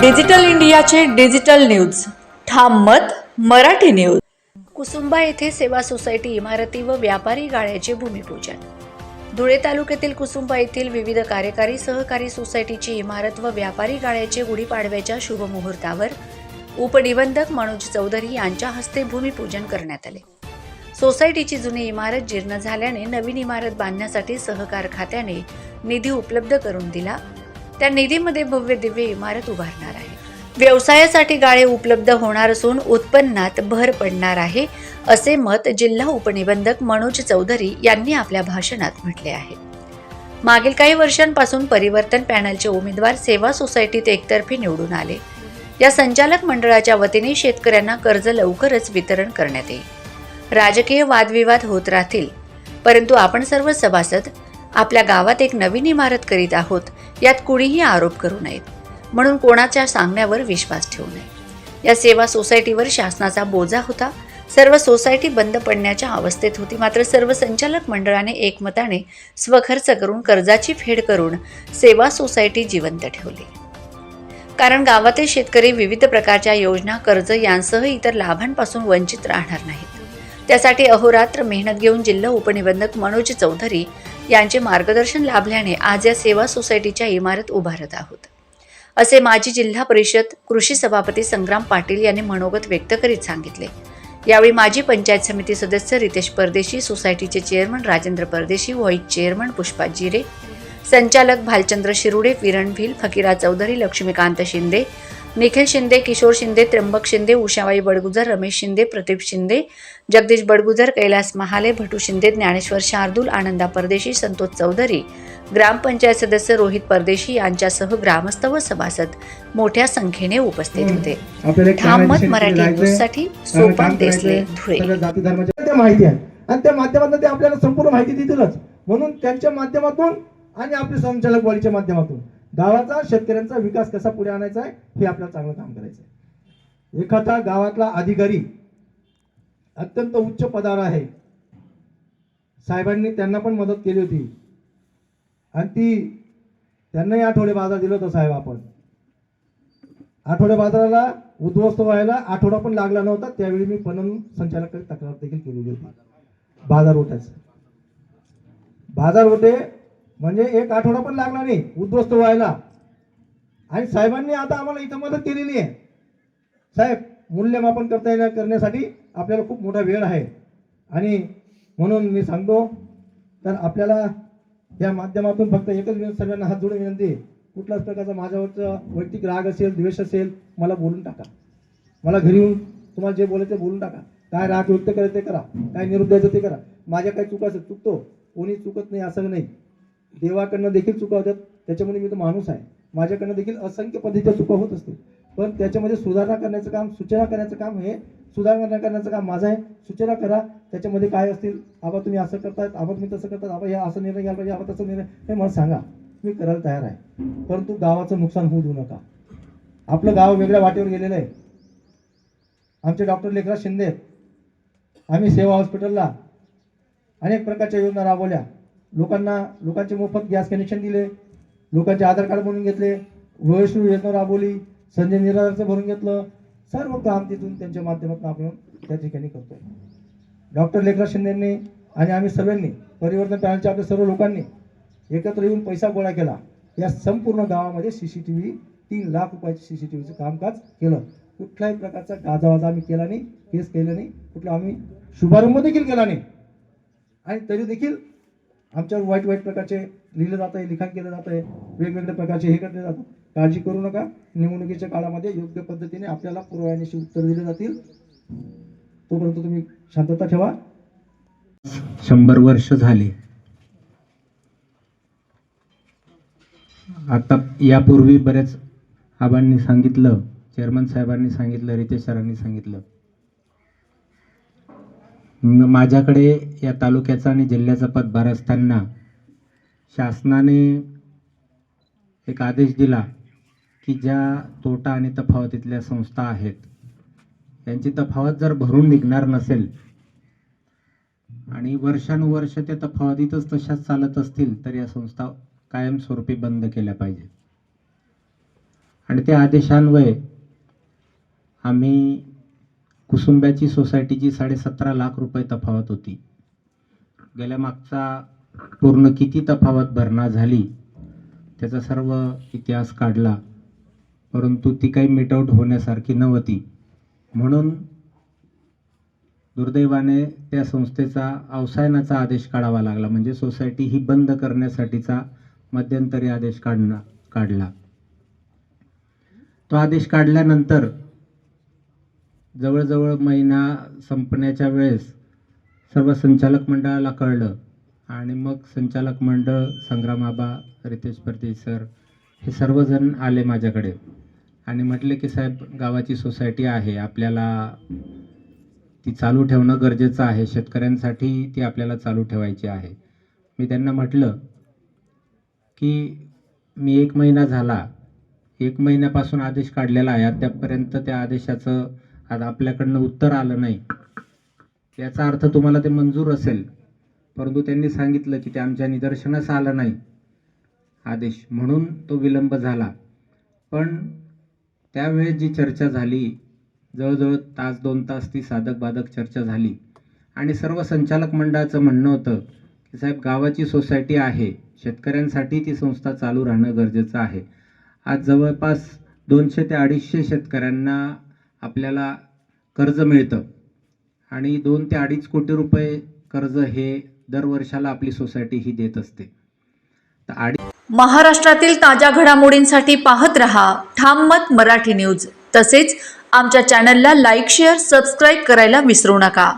Digital इंडियाचे digital news. ठाम मत मराठी न्यूज. कुसुंबा येथे सेवा सोसायटी इमारती व व्यापारी गाळ्याचे भूमिपूजन. धुळे तालुक्यातील कुसुंबा येथील विविध कार्यकारी सहकारी सोसायटीची इमारत व व्यापारी गाळ्याचे गुढीपाडव्याच्या शुभमुहूर्तावर उपनिबंधक मनोज चौधरी यांच्या हस्ते भूमिपूजन करण्यात आले. सोसायटीची जुनी इमारत जीर्ण झाल्याने नवीन इमारत बांधण्यासाठी सहकार खात्याने निधी उपलब्ध करून दिला. त्या निधीमध्ये भव्य दिव्य इमारत उभारणार आहे. व्यवसायासाठी गाळे उपलब्ध होणार असून उत्पन्नात भर पडणार आहे असे मत जिल्हा उपनिबंधक मनोज चौधरी यांनी आपल्या भाषणात म्हटले आहे. मागील काही वर्षांपासून परिवर्तन पॅनलचे उमेदवार सेवा सोसायटीत एकतर्फी निवडून आले. या संचालक मंडळाच्या वतीने शेतकऱ्यांना कर्ज लवकरच वितरण करण्यात येईल. राजकीय वादविवाद होत राहतील परंतु आपण सर्व सभासद आपल्या गावात एक नवीन इमारत करीत आहोत यात कुणीही आरोप करू नयेत. म्हणून कोणाच्या सांगण्यावर विश्वास ठेवू नये. या सेवा सोसायटीवर शासनाचा बोजा होता. सर्व सोसायटी बंद पडण्याच्या अवस्थेत होती. मात्र सर्व संचालक मंडळाने एकमताने स्वखर्च करून कर्जाची फेड करून सेवा सोसायटी जिवंत ठेवली. कारण गावातील शेतकरी विविध प्रकारच्या योजना कर्ज यांसह इतर लाभांपासून वंचित राहणार नाहीत. त्यासाठी अहोरात्र मेहनत घेऊन जिल्हा उपनिबंधक मनोज चौधरी यांचे मार्गदर्शन लाभल्याने आज या सेवा सोसायटीच्या इमारत उभारत आहोत. असे माजी जिल्हा परिषद कृषी सभापती संग्राम पाटील यांनी मनोगत व्यक्त करीत सांगितले. यावेळी माजी पंचायत समिती सदस्य रितेश परदेशी सोसायटीचे चेअरमन राजेंद्र परदेशी व्हाईस चेअरमन पुष्पा जिरे संचालक भालचंद्र शिरुडे विरण भिल फकीरा चौधरी लक्ष्मीकांत शिंदे निखिल शिंदे किशोर शिंदे त्र्यंबक शिंदे उषाबाई बडगुजर रमेश शिंदे प्रदीप शिंदे जगदीश बडगुजर कैलास महाले भटू शिंदे ज्ञानेश्वर शार्दूल आनंदा परदेशी संतोष चौधरी ग्रामपंचायत सदस्य रोहित परदेशी यांच्यासह ग्रामस्थ व सभासद मोठ्या संख्येने उपस्थित होते. आपल्याला एक ठाम मत कानाची मराठी शेती न्यूजसाठी करायचंय, सोपान देसले धुळे. माहिती आहे. आणि त्या माध्यमातून ते आपल्याला संपूर्ण माहिती देतीलच. म्हणून त्यांच्या माध्यमातून आणि आपल्या संचालक बॉडीच्या माध्यमातून. गावाचा शेतकऱ्यांचा विकास कसा पुढे आणायचा आहे हे आपल्याला चांगलं काम करायचं आहे. एखादा गावातला अधिकारी अत्यंत उच्च पदावर आहे. साहेबांनी त्यांना पण मदत केली होती. आणि ती त्यांनाही आठवडे बाजार दिलं होतं साहेब आपण. आठवडे बाजाराला उद्ध्वस्त व्हायला आठवडा पण लागला नव्हता त्यावेळी मी पणन संचालकाकडे तक्रार देखील केलेली होती. बाजार ओट्याचं. बाजार ओटे म्हणजे एक आठवडा पण लागला नाही उद्ध्वस्त व्हायला. आणि साहेबांनी आता आम्हाला इथं मदत केलेली आहे. साहेब मूल्यमापन करता येण्या करण्यासाठी आपल्याला खूप मोठा वेळ आहे. आणि म्हणून मी सांगतो तर आपल्याला या माध्यमातून फक्त एकच विनंती सर्वांना हात जोडून विनंती कुठल्याच प्रकारचा माझ्यावरचा वैयक्तिक राग असेल द्वेष असेल मला बोलून टाका. मला घरी येऊन तुम्हाला जे बोलायचं ते बोलून टाका. काय राग व्यक्त करायचं ते करा. काय निरुद्धायचं ते करा. माझ्या काही चुका असेल चुकतो कोणी चुकत नाही असं नाही. देवाकडनं देखील चुका होतात त्याच्यामुळे मी तो माणूस आहे. माझ्याकडनं देखील असंख्य पद्धतीच्या चुका होत असतील. पण त्याच्यामध्ये सुधारणा करण्याचं काम सूचना करण्याचं काम हे सुधारणा करण्याचं काम माझं आहे. सूचना करा. त्याच्यामध्ये काय असतील? आबा तुम्ही असं करतायत. आबा तुम्ही तसं करतात आबा या असं निर्णय घ्यायला पाहिजे. आबा तसं निर्णय. हे मला सांगा. मी करायला तयार आहे. परंतु गावाचं नुकसान होऊ देऊ नका. आपलं गाव वेगळ्या वाटेवर गेलेलं आहे. आमचे डॉक्टर लेखराज शिंदे आम्ही सेवा हॉस्पिटलला अनेक प्रकारच्या योजना राबवल्या. लोकांना लोकांचे मोफत गॅस कनेक्शन दिले लोकांचे आधार कार्ड बनवून घेतले वयश्रू योजना राबवली संजय निराधारचं भरून घेतलं सर्व काम तिथून त्यांच्या माध्यमातून आपण त्या ठिकाणी करतो डॉक्टर लेखराज शिंदेंनी आणि आम्ही सर्वांनी परिवर्तन पॅनलच्या आपल्या सर्व लोकांनी एकत्र येऊन पैसा गोळा केला. या संपूर्ण गावामध्ये सी सी टी व्ही तीन लाख रुपयाचे सी सी टी व्हीचं कामकाज केलं. कुठल्याही प्रकारचा गाजावाजा आम्ही केला नाही केस केलं नाही कुठला आम्ही शुभारंभ देखील केला नाही. आणि तरी देखील आमच्यावर वाईट वाईट प्रकारचे लिहिलं जात आहे लिखाण केलं जात आहे वेगवेगळ्या प्रकारचे हे करले जातं काळजी करू नका. निवडणुकीच्या काळामध्ये योग्य पद्धतीने आपल्याला पुरवण्याची उत्तर दिले जातील. तोपर्यंत तुम्ही शांतता ठेवा. शंभर वर्ष झाले. आता यापूर्वी बऱ्याच आबांनी सांगितलं चेअरमन साहेबांनी सांगितलं रितेश सरांनी सांगितलं माझ्याकडे या तालुक्याचा आणि जिल्ह्याचा पदभार असताना शासनाने एक आदेश दिला की ज्या तोटा आणि तफावतीतल्या संस्था आहेत त्यांची तफावत जर भरून निघणार नसेल आणि वर्षानुवर्ष त्या तफावतीतच तशाच चालत असतील तर या संस्था कायमस्वरूपी बंद केल्या पाहिजेत. आणि त्या आदेशान्वये आम्ही कुसुंब्याची सोसायटीची साडेसतरा लाख रुपये तफावत होती. गेल्या मागचा पूर्ण किती तफावत भरणा झाली त्याचा सर्व इतिहास काढला परंतु ती काही मिटआउट होण्यासारखी नव्हती. म्हणून दुर्दैवाने त्या संस्थेचा अवसायनाचा आदेश काढावा लागला. म्हणजे सोसायटी ही बंद करण्यासाठीचा मध्यंतरी आदेश काढणं काढला. तो आदेश काढल्यानंतर जवळजवळ महिना संपण्याच्या वेळेस सर्व संचालक मंडळाला कळलं. आणि मग संचालक मंडळ संग्रामाबा रितेश परदेश सर हे सर्वजण आले माझ्याकडे. आणि म्हटले की साहेब गावाची सोसायटी आहे. आपल्याला ती चालू ठेवणं गरजेचं आहे. शेतकऱ्यांसाठी ती आपल्याला चालू ठेवायची आहे. मी त्यांना म्हटलं की मी एक महिना झाला. एक महिन्यापासून आदेश काढलेला आहे. अद्यापपर्यंत त्या आदेशाचं आज आपल्याकडनं उत्तर आलं नाही. याचा अर्थ तुम्हाला ते मंजूर असेल. परंतु त्यांनी सांगितलं की ते आमच्या निदर्शनास आलं नाही. आदेश. म्हणून तो विलंब झाला. पण त्यावेळेस जी चर्चा झाली जवळजवळ तास दोन तास ती साधक बाधक चर्चा झाली. आणि सर्व संचालक मंडळाचं म्हणणं होतं की साहेब गावाची सोसायटी आहे. शेतकऱ्यांसाठी ती संस्था चालू राहणं गरजेचं आहे. आज जवळपास दोनशे ते अडीचशे शेतकऱ्यांना आपल्याला कर्ज मिळतं. आणि दोन ते अडीच कोटी रुपये कर्ज हे दर वर्षाला आपली सोसायटी ही देत असते. तर अडीच महाराष्ट्रातील ताज्या घडामोडींसाठी पाहत रहा ठाम मत मराठी न्यूज. तसेच आमच्या चॅनलला लाईक शेअर सबस्क्राईब करायला विसरू नका.